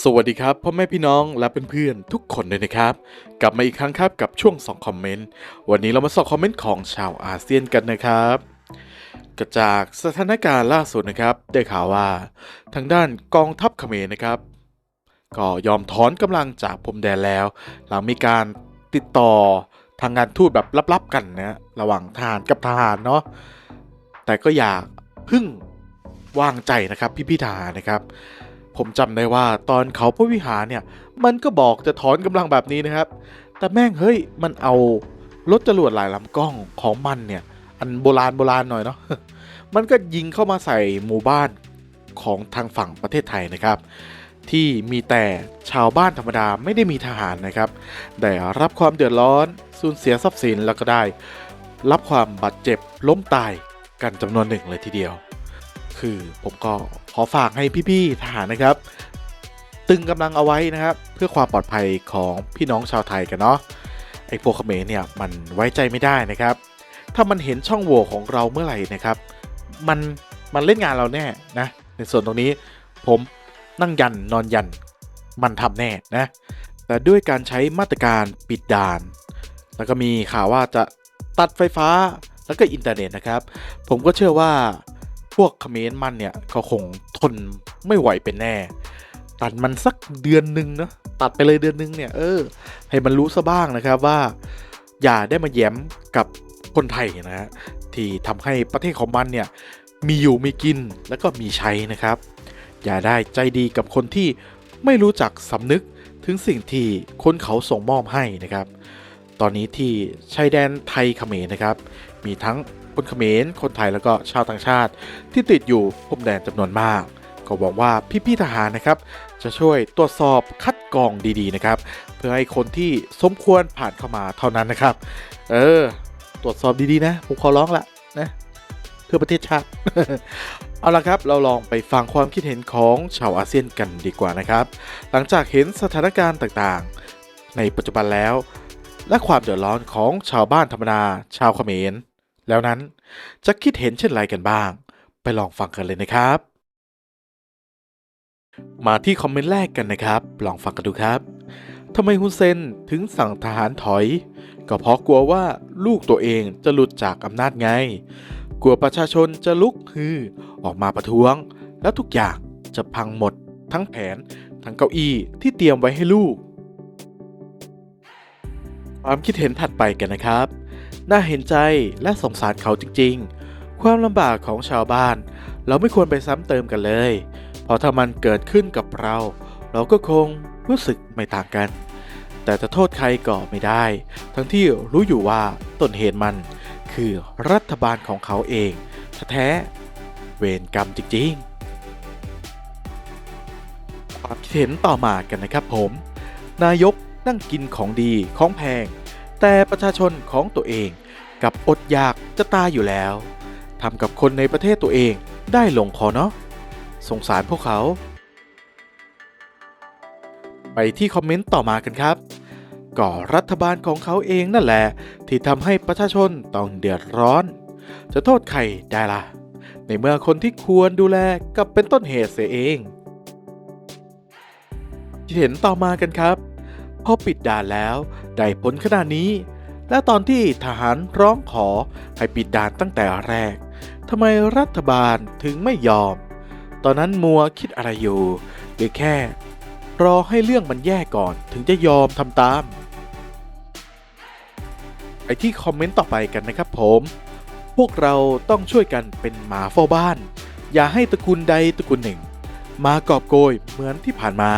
สวัสดีครับพ่อแม่พี่น้องและเพื่อนๆทุกคนเลยนะครับ กลับมาอีกครั้งครับกับช่วง2คอมเมนต์วันนี้เรามาส่องคอมเมนต์ของชาวอาเซียนกันนะครับก็จากสถานการณ์ล่าสุดนะครับ ได้ข่าวว่า ทางด้านกองทัพเขมรนะครับ ก็ยอมถอนกำลังจากพรมแดนแล้ว หลังมีการติดต่อทางงานทูตแบบลับๆกันนะระหว่างทหารกับทหารเนาะแต่ก็อยากพึ่งวางใจนะครับพี่ๆทหารนะครับ ผมจำได้ว่าตอนเขาพระวิหารเนี่ยมันก็บอกจะถอนกำลังแบบนี้นะครับ แต่แม่งเฮ้ยมันเอารถจรวดหลายลำกล้องของมันเนี่ยอันโบราณโบราณหน่อยเนาะมันก็ยิงเข้ามาใส่หมู่บ้านของทางฝั่งประเทศไทยนะครับ ที่มีแต่ชาวบ้านธรรมดาไม่ได้มีทหารนะครับได้รับความเดือดร้อนสูญเสียทรัพย์สินแล้วก็ได้ รับความบาดเจ็บล้มตายกันจำนวนหนึ่งเลยทีเดียว คือผมก็ขอฝากให้พี่ๆทหารนะครับ ตึงกำลังเอาไว้นะครับ เพื่อความปลอดภัยของพี่น้องชาวไทยกันเนาะไอ้พวกเขมรเนี่ยมันไว้ใจไม่ได้นะครับ ถ้ามันเห็นช่องโหว่ของเราเมื่อไหร่นะครับ มันมันเล่นงานเราแน่นะในส่วนตรงนี้ผมนั่งยันนอนยันมันทำแน่นะแต่ด้วยการใช้มาตรการปิดด่าน แล้วก็มีข่าวว่าจะตัดไฟฟ้าแล้วก็อินเทอร์เน็ตนะครับ ผมก็เชื่อว่า พวกเขมรมันเนี่ยเขาคงทนไม่ไหวเป็นแน่ ตัดมันสักเดือนหนึ่งนะตัดไปเลยเดือนหนึ่งเนี่ยเออให้มันรู้ซะบ้างนะครับว่า อย่าได้มาแย้มกับคนไทยนะฮะที่ทำให้ประเทศของมันเนี่ยมีอยู่มีกินแล้วก็มีใช้นะครับ อย่าได้ใจดีกับคนที่ไม่รู้จักสำนึกถึงสิ่งที่คนเขาส่งมอบให้นะครับ ตอนนี้ที่ชายแดนไทยเขมรนะครับ มีทั้ง คนเขมรคนไทยแล้วก็ชาวต่างชาติ ที่ติดอยู่พรมแดนจำนวนมาก ก็บอกว่าพี่ๆทหารนะครับ จะช่วยตรวจสอบคัดกรองดีๆนะครับ เพื่อให้คนที่สมควรผ่านเข้ามาเท่านั้นนะครับ เออ ตรวจสอบดีๆนะผมขอร้องละนะเพื่อประเทศชาติเอาละครับ เราลองไปฟังความคิดเห็นของชาวอาเซียนกันดีกว่านะครับ หลังจากเห็นสถานการณ์ต่างๆ ในปัจจุบันแล้ว และความเดือดร้อนของชาวบ้านธรรมดาชาวเขมร แล้วนั้นจะคิดเห็นเช่นไรกันบ้าง ไปลองฟังกันเลยนะครับ มาที่คอมเมนต์แรกกันนะครับ ลองฟังกันดูครับทำไมฮุนเซนถึงสั่งทหารถอย ก็เพราะกลัวว่าลูกตัวเองจะหลุดจากอำนาจไง กลัวประชาชนจะลุกฮือ ออกมาประท้วง แล้วทุกอย่างจะพังหมด ทั้งแผน ทั้งเก้าอี้ที่เตรียมไว้ให้ลูก ความคิดเห็นถัดไปกันนะครับ น่าเห็นใจและสงสารเขาจริงๆ ความลำบากของชาวบ้าน เราไม่ควรไปซ้ำเติมกันเลย เพราะถ้ามันเกิดขึ้นกับเรา เราก็คงรู้สึกไม่ต่างกัน แต่จะโทษใครก็ไม่ได้ ทั้งที่รู้อยู่ว่าต้นเหตุมันคือรัฐบาลของเขาเองแท้เวรกรรมจริงๆความคิดเห็นต่อมากันนะครับผม นายกนั่งกินของดีของแพง แต่ประชาชนของตัวเองกับอดอยากจะตายอยู่แล้วทำกับคนในประเทศตัวเองได้ลงคอเนาะสงสารพวกเขา ไปที่คอมเมนต์ต่อมากันครับก็รัฐบาลของเขาเองนั่นแหละ ที่ทำให้ประชาชนต้องเดือดร้อน จะโทษใครได้ล่ะ ในเมื่อคนที่ควรดูแลกับเป็นต้นเหตุเสียเองที่เห็นต่อมากันครับ พอปิดด่านแล้ว ได้ผลขนาดนี้ และตอนที่ทหารร้องขอให้ปิดด่านตั้งแต่แรกทำไมรัฐบาลถึงไม่ยอม ตอนนั้นมัวคิดอะไรอยู่ หรือแค่ รอให้เรื่องมันแย่ก่อนถึงจะยอมทำตามไปที่คอมเมนต์ต่อไปกันนะครับผม พวกเราต้องช่วยกันเป็นหมาเฝ้าบ้าน อย่าให้ตระกูลใดตระกูลหนึ่ง มากอบโกยเหมือนที่ผ่านมา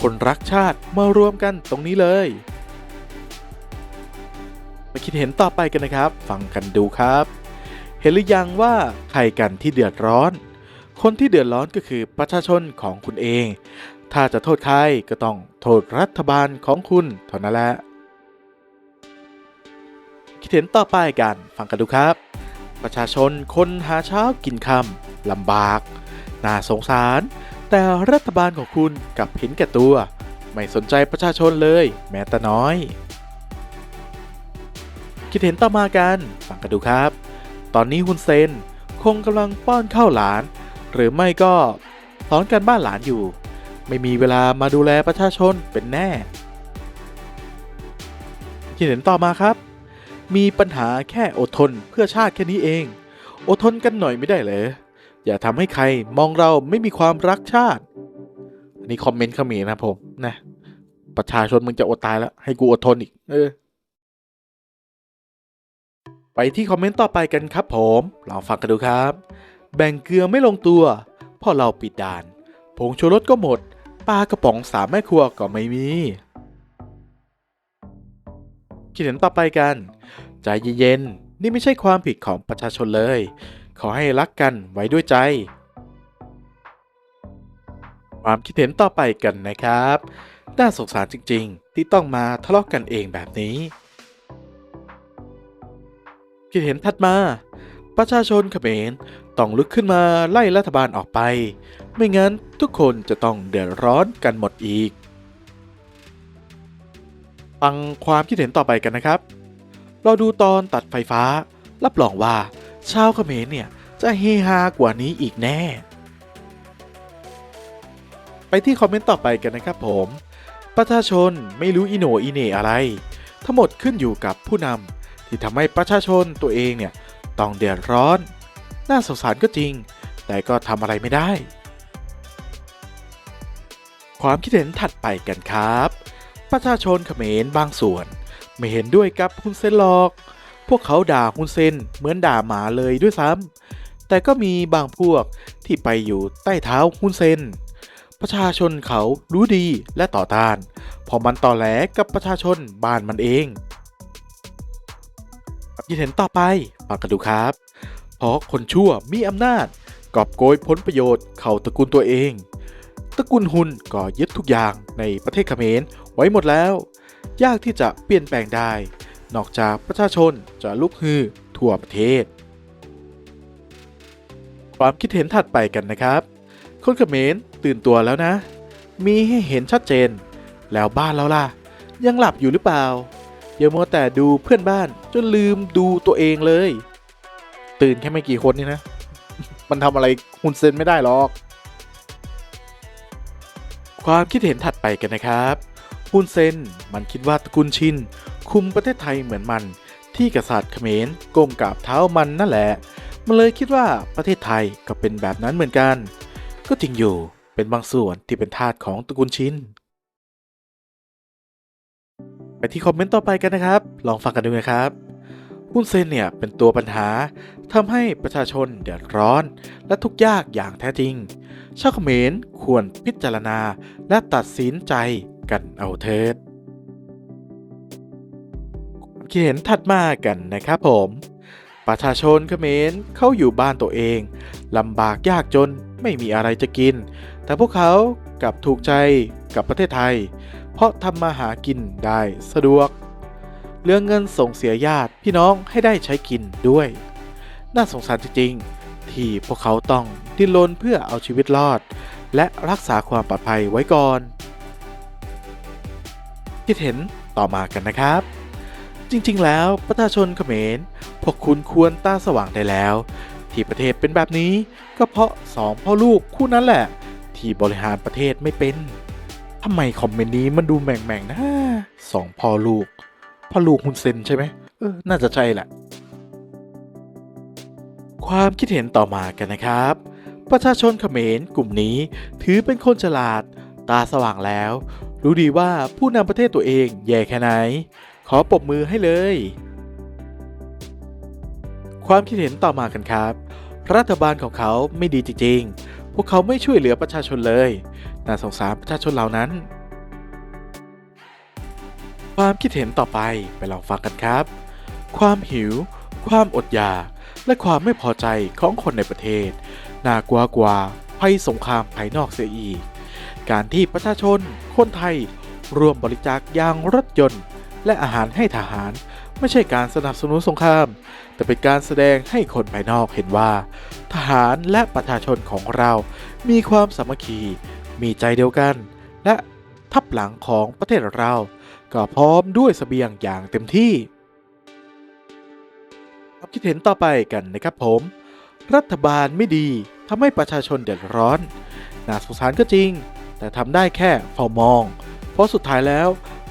คนรักชาติมารวมกันตรงนี้เลย คิดเห็นต่อไปกันนะครับ ฟังกันดูครับ เห็นหรือยังว่าใครกันที่เดือดร้อน คนที่เดือดร้อนก็คือประชาชนของคุณเอง ถ้าจะโทษใครก็ต้องโทษรัฐบาลของคุณเท่านั้นแหละคิดเห็นต่อไปกันฟังกันดูครับ ประชาชนคนหาเช้ากินคำลำบากน่าสงสาร แต่รัฐบาลของคุณกลับเห็นแก่ตัว ไม่สนใจประชาชนเลย แม้แต่น้อย คิดเห็นต่อมากันฟังกันดูครับ ตอนนี้ฮุนเซนคงกำลังป้อนข้าวหลาน หรือไม่ก็สอนการบ้านหลานอยู่ ไม่มีเวลามาดูแลประชาชนเป็นแน่ที่เห็นต่อมาครับ มีปัญหาแค่อดทนเพื่อชาติแค่นี้เอง อดทนกันหน่อยไม่ได้เหรออย่าทำให้ใครมองเราไม่มีความรักชาตินนี้คอมเมนต์เขมรนะผมนะประชาชนมึงจะอดตายแล้ว ให้กูอดทนอีก เออ ไปที่คอมเมนต์ต่อไปกันครับผม ลองฟังกันดูครับ แบ่งเกลือไม่ลงตัวพ่อเราปิดด่าน ผงชูรสก็หมด ปลากระป๋องสามแม่ครัวก็ไม่มีคิดเห็นต่อไปกัน ใจเย็นๆนี่ไม่ใช่ความผิดของประชาชนเลย ขอให้รักกันไว้ด้วยใจ ความคิดเห็นต่อไปกันนะครับ น่าสงสารจริง ๆ ที่ต้องมาทะเลาะกกันเองแบบนี้ คิดเห็นถัดมา ประชาชนเขมรต้องลุกขึ้นมาไล่รัฐบาลออกไป ไม่งั้นทุกคนจะต้องเดือดร้อนกันหมดอีก ฟังความคิดเห็นต่อไปกันนะครับ เราดูตอนตัดไฟฟ้า รับรองว่าชาวเขมรเนี่ยจะเฮฮากว่านี้อีกแน่ ไปที่คอมเมนต์ต่อไปกันนะครับผม ประชาชนไม่รู้อีโหนอีเน่อะไร ทั้งหมดขึ้นอยู่กับผู้นำ ที่ทำให้ประชาชนตัวเองเนี่ยต้องเดือดร้อน น่าสงสารก็จริง แต่ก็ทำอะไรไม่ได้ ความคิดเห็นถัดไปกันครับ ประชาชนเขมรบางส่วน ไม่เห็นด้วยกับฮุนเซนหรอก พวกเขาด่าฮุนเซนเหมือนด่าหมาเลยด้วยซ้ำแต่ก็มีบางพวกที่ไปอยู่ใต้เท้าฮุนเซนประชาชนเขารู้ดีและต่อต้าน พอมันต่อแหลกับประชาชนบ้านมันเอง คิดเห็นต่อไปฟังกันดูครับ เพราะคนชั่วมีอำนาจกอบโกยผลประโยชน์เข้าตระกูลตัวเอง ตระกูลหุนก็ยึดทุกอย่างในประเทศเขมรไว้หมดแล้ว ยากที่จะเปลี่ยนแปลงได้ นอกจากประชาชนจะลุกฮือทั่วประเทศ ความคิดเห็นถัดไปกันนะครับ คนเขมรตื่นตัวแล้วนะ มีให้เห็นชัดเจน แล้วบ้านเราล่ะ ยังหลับอยู่หรือเปล่า อย่ามัวแต่ดูเพื่อนบ้านจนลืมดูตัวเองเลย ตื่นแค่ไม่กี่คนนี่นะ มันทำอะไรคุณเซนไม่ได้หรอก ความคิดเห็นถัดไปกันนะครับฮุนเซนมันคิดว่าตระกูลชินคุมประเทศไทยเหมือนมัน ที่กษัตริย์เขมรก้มกราบเท้ามันนั่นแหละ มันเลยคิดว่าประเทศไทยก็เป็นแบบนั้นเหมือนกัน ก็จริงอยู่เป็นบางส่วนที่เป็นทาสของตระกูลชิน ไปที่คอมเมนต์ต่อไปกันนะครับ ลองฟังกันดูนะครับฮุนเซนเนี่ยเป็นตัวปัญหาทำให้ประชาชนเดือดร้อน และทุกข์ยากอย่างแท้จริง ชาวเขมรควรพิจารณาและตัดสินใจกันเอาเถิดเขียนถัดมากันนะครับผม ประชาชนเขมรเขาอยู่บ้านตัวเองลำบากยากจนไม่มีอะไรจะกิน แต่พวกเขากลับถูกใจกับประเทศไทย เพราะทำมาหากินได้สะดวก เรื่องเงินส่งเสียญาติพี่น้องให้ได้ใช้กินด้วย น่าสงสารจริงๆ ที่พวกเขาต้องดิ้นรนเพื่อเอาชีวิตรอด และรักษาความปลอดภัยไว้ก่อน คิดเห็นต่อมากันนะครับ จริงๆ แล้วประชาชนเขมรพวกคุณควรตาสว่างได้แล้ว ที่ประเทศเป็นแบบนี้ก็เพราะสองพ่อลูกคู่นั้นแหละ ที่บริหารประเทศไม่เป็น ทำไมคอมเมนต์นี้มันดูแหม่งๆนะสองพ่อลูกพ่อลูกฮุนเซนใช่ไหมเออ น่าจะใช่แหละ ความคิดเห็นต่อมากันนะครับ ประชาชนเขมรกลุ่มนี้ ถือเป็นคนฉลาด ตาสว่างแล้ว รู้ดีว่าผู้นำประเทศตัวเองแย่แค่ไหน ขอปรบมือให้เลย ความคิดเห็นต่อมากันครับ รัฐบาลของเขาไม่ดีจริงๆ พวกเขาไม่ช่วยเหลือประชาชนเลย น่าสงสารประชาชนเหล่านั้น ความคิดเห็นต่อไปไปลองฟังกันครับ ความหิว ความอดอยาก และความไม่พอใจของคนในประเทศ น่ากลัวกว่าภัยสงครามภายนอกเสียอีก การที่ประชาชน คนไทยร่วมบริจาคยางรถยนต์ และอาหารให้ทหาร ไม่ใช่การสนับสนุนสงคราม แต่เป็นการแสดงให้คนภายนอกเห็นว่า ทหารและประชาชนของเรา มีความสามัคคี มีใจเดียวกัน และทับหลังของประเทศเรา ก็พร้อมด้วยเสบียงอย่างเต็มที่ความคิดเห็นต่อไปกันนะครับผม รัฐบาลไม่ดีทำให้ประชาชนเดือดร้อน น่าสงสารก็จริง แต่ทำได้แค่เฝ้ามอง เพราะสุดท้ายแล้ว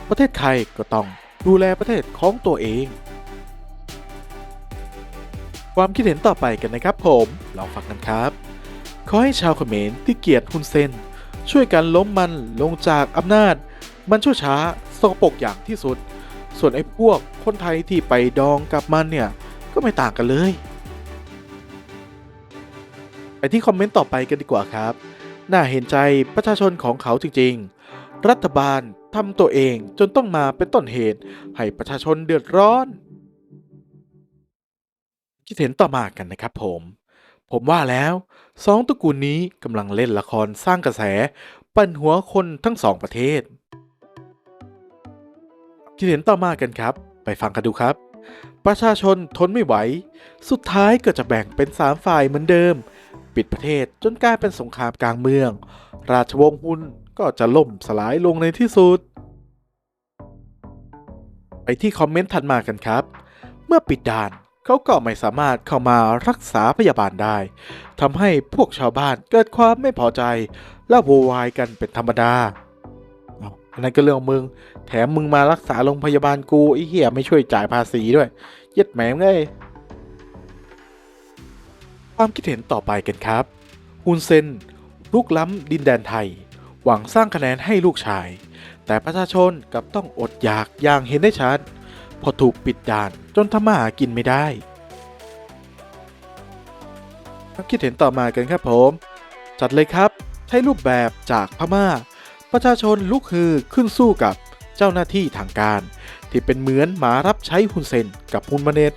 ประเทศไทยก็ต้องดูแลประเทศของตัวเอง ความคิดเห็นต่อไปกันนะครับผมลองฟังกันครับ ขอให้ชาวเขมรที่เกลียดฮุนเซน ช่วยกันล้มมันลงจากอำนาจ มันชั่วช้าสกปรกอย่างที่สุด ส่วนไอ้พวกคนไทยที่ไปดองกับมันเนี่ย ก็ไม่ต่างกันเลยไปที่คอมเมนต์ต่อไปกันดีกว่าครับ น่าเห็นใจประชาชนของเขาจริงๆ รัฐบาลทำตัวเองจนต้องมาเป็นต้นเหตุ ให้ประชาชนเดือดร้อน คิดเห็นต่อมากันนะครับผม ผมว่าแล้ว สองตระกูลนี้กำลังเล่นละครสร้างกระแส ปั่นหัวคนทั้งสองประเทศคิดเห็นต่อมากันครับ ไปฟังกันดูครับ ประชาชนทนไม่ไหว สุดท้ายก็จะแบ่งเป็นสามฝ่ายเหมือนเดิม ปิดประเทศจนกลายเป็นสงครามกลางเมือง ราชวงศ์ฮุนก็จะล่มสลายลงในที่สุด ไปที่คอมเมนต์ถัดมากันครับ เมื่อปิดด่าน เขาก็ไม่สามารถเข้ามารักษาพยาบาลได้ทำให้พวกชาวบ้านเกิดความไม่พอใจ และโวยวายกันเป็นธรรมดาอันนั้นก็เรื่องมึง แถมมึงมารักษาโรงพยาบาลกูไอ้เหี้ยไม่ช่วยจ่ายภาษีด้วย เย็ดแหมงเลยความคิดเห็นต่อไปกันครับฮุนเซนลุกล้ำดินแดนไทย หวังสร้างคะแนนให้ลูกชาย แต่ประชาชนกลับต้องอดอยากอย่างเห็นได้ชัด พอถูกปิดด่าน จนทำมาหากินไม่ได้ความคิดเห็นต่อมากันครับผม จัดเลยครับ ใช้รูปแบบจากพม่า ประชาชนลุกฮือขึ้นสู้กับเจ้าหน้าที่ทางการ ที่เป็นเหมือนหมารับใช้ฮุนเซนกับฮุนมาเนต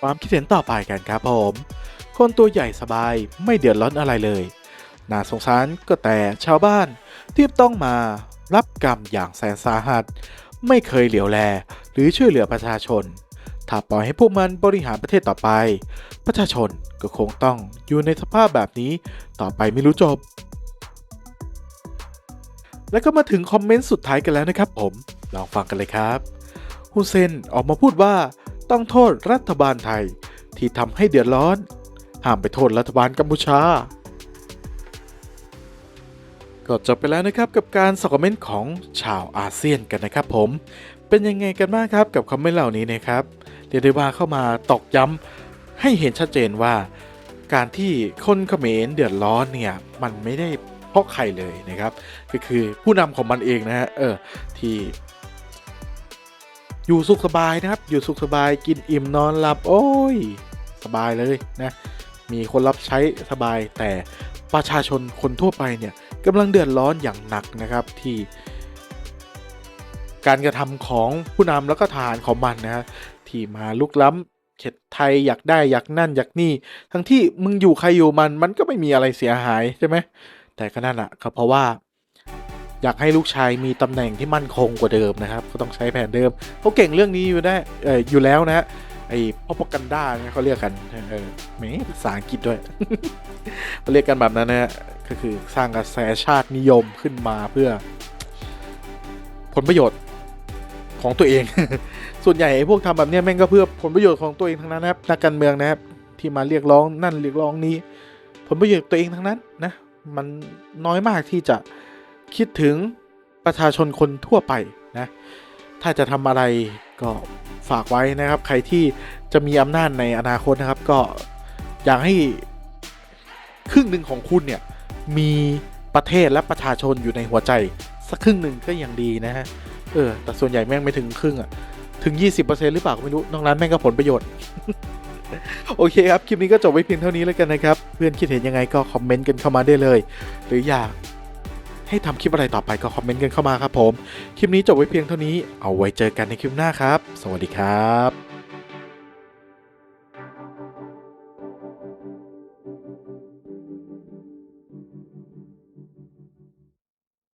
ความคิดเห็นต่อไปกันครับผม คนตัวใหญ่สบายไม่เดือดร้อนอะไรเลย น่าสงสารก็แต่ชาวบ้านที่ต้องมารับกรรมอย่างแสนสาหัส ไม่เคยเหลียวแล หรือช่วยเหลือประชาชน ถ้าปล่อยให้พวกมันบริหารประเทศต่อไป ประชาชนก็คงต้องอยู่ในสภาพแบบนี้ต่อไปไม่รู้จบ แล้วก็มาถึงคอมเมนต์สุดท้ายกันแล้วนะครับ ผมลองฟังกันเลยครับฮุนเซนออกมาพูดว่าต้องโทษรัฐบาลไทยที่ทำให้เดือดร้อน ห้ามไปโทษรัฐบาลกัมพูชา ก็จบไปแล้วนะครับกับการสอบคอมเมนต์ของชาวอาเซียนกันนะครับผม เป็นยังไงกันบ้างครับกับคอมเมนต์เหล่านี้นะครับเรียกได้ว่าเข้ามาตอกย้ำให้เห็นชัดเจนว่า การที่คนเขมรเดือดร้อนเนี่ยมันไม่ได้เพราะใครเลยนะครับ ก็คือผู้นำของมันเองนะฮะเออที่อยู่สุขสบายนะครับ อยู่สุขสบายกินอิ่มนอนหลับ โอ้ย สบายเลยนะ มีคนรับใช้สบายแต่ประชาชนคนทั่วไปเนี่ย กำลังเดือดร้อนอย่างหนักนะครับที่การกระทำของผู้นำแล้วก็ทหารของมันนะฮะที่มาลุกล้ำเขตไทยอยากได้อยากนั่นอยากนี่ ทั้งที่มึงอยู่ใครอยู่มันมันก็ไม่มีอะไรเสียหายใช่ไหมแต่ก็นั่นแหละก็เพราะว่า อยากให้ลูกชายมีตำแหน่งที่มั่นคงกว่าเดิมนะครับ ก็ต้องใช้แผนเดิมเขาเก่งเรื่องนี้อยู่ได้เอออยู่แล้วนะฮะ ไอ้พ่อปกันด้าเนี่ยเขาเรียกกันเออแหมภาษาอังกฤษด้วยเขาเรียกกันแบบนั้นนะฮะก็คือสร้างกระแสชาตินิยมขึ้นมาเพื่อ ผลประโยชน์ของตัวเอง ส่วนใหญ่ไอ้พวกทำแบบนี้แม่งก็เพื่อผลประโยชน์ของตัวเองทั้งนั้นนะครับนักการเมืองนะครับ ที่มาเรียกร้องนั่นเรียกร้องนี้ ผลประโยชน์ตัวเองทั้งนั้นนะ มันน้อยมากที่จะคิดถึงประชาชนคนทั่วไปนะ ถ้าจะทำอะไร ก็ฝากไว้นะครับ ใครที่จะมีอำนาจในอนาคตนะครับ ก็อยากให้ครึ่งหนึ่งของคุณเนี่ยมีประเทศและประชาชนอยู่ในหัวใจ สักครึ่งหนึ่งก็ยังดีนะฮะเออแต่ส่วนใหญ่แม่งไม่ถึงครึ่งอะถึง 20%หรือเปล่าก็ไม่รู้นอกนั้นแม่งก็ผลประโยชน์ โอเคครับ คลิปนี้ก็จบไว้เพียงเท่านี้แล้วกันนะครับ เพื่อนคิดเห็นยังไงก็คอมเมนต์กันเข้ามาได้เลย หรืออยาก ให้ทำคลิปอะไรต่อไปก็คอมเมนต์กันเข้ามาครับผม คลิปนี้จบไว้เพียงเท่านี้ เอาไว้เจอกันในคลิปหน้าครับ สวัสดีครับ